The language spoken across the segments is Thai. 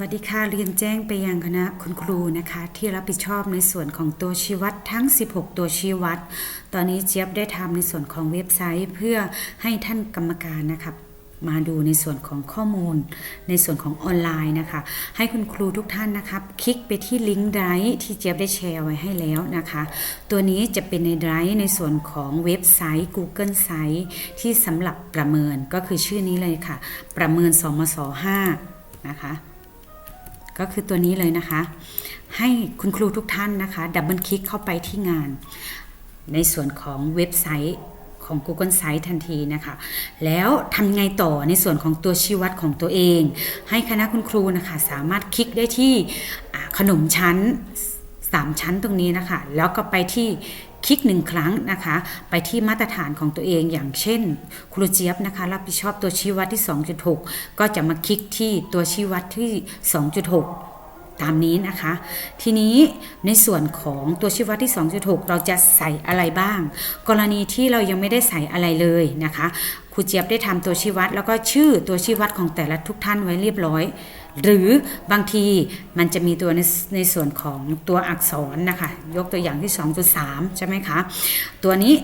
วัสดีค่ะ เรียนแจ้งไปยังคณะคุณครูนะคะ ที่รับผิดชอบในส่วนของตัวชี้วัดทั้ง 16 ตัวชี้วัด ตอนนี้เจี๊ยบได้ทำในส่วนของเว็บไซต์เพื่อให้ท่านกรรมการนะคะมาดูในส่วนของข้อมูล ในส่วนของออนไลน์นะคะ ให้คุณครูทุกท่านนะครับ คลิกไปที่ลิงก์ไดร์ที่เจี๊ยบได้แชร์ไว้ให้แล้วนะคะ ตัวนี้จะเป็นในไดร์ในส่วนของเว็บไซต์ Google ไซต์ที่สำหรับประเมินก็คือชื่อนี้เลยค่ะ ประเมินสมศ5นะคะ ก็คือตัวนี้เลยนะคะ ให้คุณครูทุกท่านนะคะดับเบิลคลิกเข้าไปที่งาน ในส่วนของเว็บไซต์ของ Google Site ทันทีนะคะ แล้วทำไงต่อในส่วนของตัวชี้วัดของตัวเอง ให้คณะคุณครูนะคะ สามารถคลิกได้ที่ขนมชั้น 3 ชั้นตรงนี้นะคะ แล้วก็ไปที่คลิกหนึ่งครั้งนะคะ ไปที่มาตรฐานของตัวเองอย่างเช่น ครูเจี๊ยบนะคะรับผิดชอบตัวชี้วัดที่ 2.6 ก็จะมาคลิกที่ตัวชี้วัดที่ 2.6 ตามนี้นะคะ ทีนี้ในส่วนของตัวชี้วัดที่ 2.6 เราจะใส่อะไรบ้าง กรณีที่เรายังไม่ได้ใส่อะไรเลยนะคะครูเจี๊ยบได้ทำตัวชี้วัด แล้วก็ชื่อตัวชี้วัดของแต่ละทุกท่านไว้เรียบร้อย หรือบางทีมันจะมีตัวในในส่วนของตัวอักษรนะคะ ยกตัวอย่างที่ 2.3 ใช่ไหมคะ ตัวนี้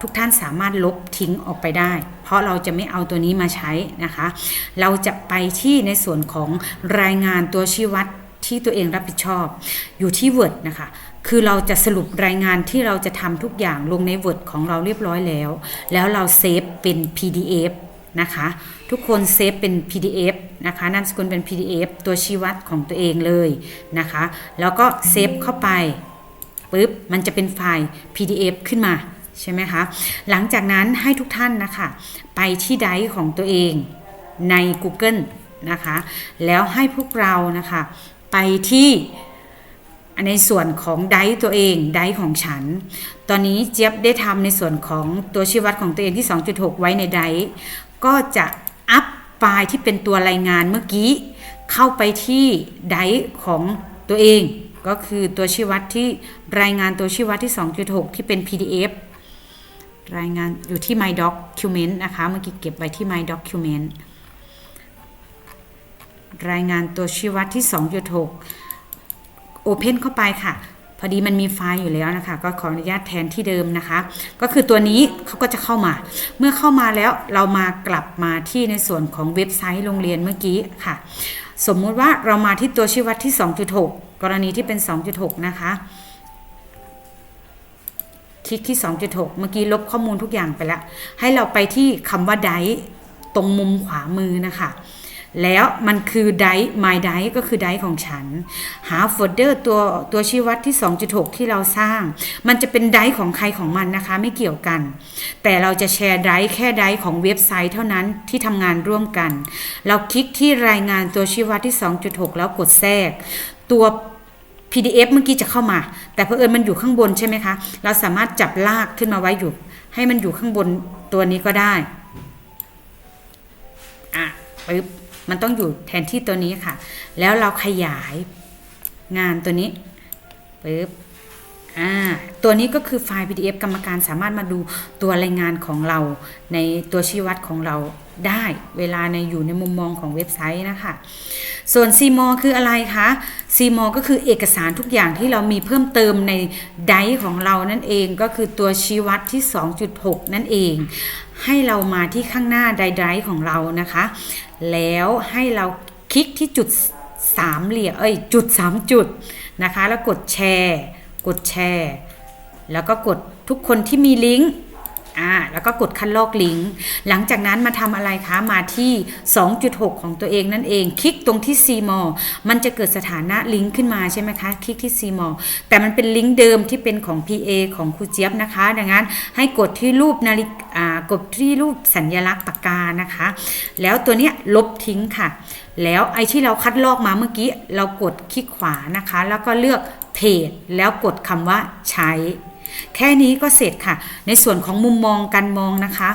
ทุกท่านสามารถลบทิ้งออกไปได้ เพราะเราจะไม่เอาตัวนี้มาใช้นะคะ เราจะไปที่ในส่วนของรายงานตัวชี้วัด ที่ตัวเองรับผิดชอบอยู่ที่ Word นะคะ คือเราจะสรุปรายงานที่เราจะทำทุกอย่างลงใน Word ของเราเรียบร้อยแล้ว แล้วเราเซฟเป็น PDF นะคะทุกคนเซฟเป็น PDF นะคะนามสกุลเป็น PDF ตัวชี้วัดของตัวเองเลยนะคะ แล้วก็เซฟเข้าไปปุ๊บมันจะเป็นไฟล์ PDF ขึ้นมาใช่ไหมคะ หลังจากนั้นให้ทุกท่านนะคะ ไปที่ไดร์ของตัวเองใน Google นะคะ แล้วให้พวกเรานะคะ ไปที่ในส่วนของไดตัวเองไดของฉัน ตอนนี้เจี๊ยบได้ทำในส่วนของตัวชี้วัดของตัวเองที่ 2.6 ไว้ในไดก็จะอัพไฟล์ที่เป็นตัวรายงานเมื่อกี้ เข้าไปที่ไดของตัวเอง ก็คือตัวชี้วัดที่รายงานตัวชี้วัดที่ 2.6 ที่เป็น PDF รายงานอยู่ที่ My Document นะคะ เมื่อกี้เก็บไว้ที่ My Document รายงานตัวชี้วัดที่ 2.6 Open เข้าไปค่ะ พอดีมันมีไฟล์อยู่แล้วนะคะ ก็ขออนุญาตแทนที่เดิมนะคะ ก็คือตัวนี้เขาก็จะเข้ามา เมื่อเข้ามาแล้วเรามากลับมาที่ในส่วนของเว็บไซต์โรงเรียนเมื่อกี้ค่ะ สมมุติว่าเรามาที่ตัวชี้วัดที่ 2.6 กรณีที่เป็น 2.6 นะคะคลิกที่ 2.6 เมื่อกี้ลบข้อมูลทุกอย่างไปแล้ว ให้เราไปที่คำว่าไดตรงมุมขวามือนะคะ แล้วมันคือได my ไดก็คือไดของฉัน หาโฟลเดอร์ตัวตัวชี้วัดที่ 2.6 ที่เราสร้าง มันจะเป็นไดของใครของมันนะคะ ไม่เกี่ยวกัน แต่เราจะแชร์ไดแค่ไดของเว็บไซต์เท่านั้นที่ทำงานร่วมกัน เราคลิกที่รายงานตัวชี้วัดที่ 2.6 แล้วกดแทรก ตัว PDF เมื่อกี้จะเข้ามา แต่เพอเอิญมันอยู่ข้างบนใช่ไหมคะ เราสามารถจับลากขึ้นมาไว้อยู่ ให้มันอยู่ข้างบนตัวนี้ก็ได้ อะปึ๊บ มันต้องอยู่แทนที่ตัวนี้ค่ะ แล้วเราขยายงานตัวนี้ปึ๊บอ่าตัวนี้ก็คือไฟล์ PDF กรรมการสามารถมาดูตัวรายงานของเรา ในตัวชี้วัดของเราได้เวลาในอยู่ในมุมมองของเว็บไซต์นะคะ ส่วน c m o คืออะไรคะ c m o ก็คือเอกสารทุกอย่างที่เรามีเพิ่มเติมในไดของเรานั่นเองก็คือตัวชี้วัดที่ 2.6 นั่นเอง ให้เรามาที่ข้างหน้าไดร์ของเรานะคะ แล้วให้เราคลิกที่จุดสามเหลี่ยมเอ้ยจุดสามจุดนะคะ แล้วกดแชร์ กดแชร์ แล้วก็กดทุกคนที่มีลิงก์ อ่าแล้วก็กดคัดลอกลิงก์หลังจากนั้นมาทำอะไรคะมาที่ 2.6 ของตัวเองนั่นเอง คลิกตรงที่ CMO มันจะเกิดสถานะลิงก์ขึ้นมาใช่ไหมคะคลิกที่ CMO แต่มันเป็นลิงก์เดิมที่เป็นของ PA ของครูเจี๊ยบนะคะ ดังนั้นให้กดที่รูปนาฬิกากดที่รูปสัญลักษณ์ปากกานะคะ แล้วตัวเนี้ยลบทิ้งค่ะ แล้วไอ้ที่เราคัดลอกมาเมื่อกี้เรากดคลิกขวานะคะ แล้วก็เลือกเพจแล้วกดคำว่าใช้แค่นี้ก็เสร็จค่ะ ในส่วนของมุมมองการมองนะคะ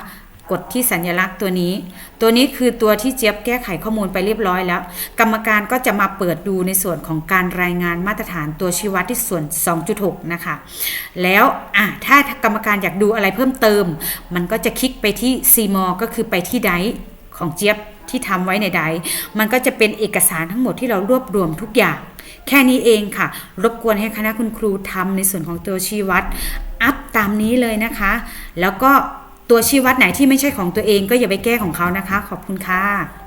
กดที่สัญลักษณ์ตัวนี้ ตัวนี้คือตัวที่เจี๊ยบแก้ไขข้อมูลไปเรียบร้อยแล้ว กรรมการก็จะมาเปิดดูในส่วนของการรายงานมาตรฐานตัวชี้วัดที่ส่วน 2.6 นะคะ แล้วอะถ้ากรรมการอยากดูอะไรเพิ่มเติม มันก็จะคลิกไปที่ c m o ก็คือไปที่ไดของเจี๊ยบที่ทำไว้ในใดมันก็จะเป็นเอกสารทั้งหมดที่เรารวบรวมทุกอย่าง แค่นี้เองค่ะ รบกวนให้คณะคุณครูทำในส่วนของตัวชี้วัด อัพตามนี้เลยนะคะ แล้วก็ตัวชี้วัดไหนที่ไม่ใช่ของตัวเองก็อย่าไปแก้ของเขานะคะ ขอบคุณค่ะ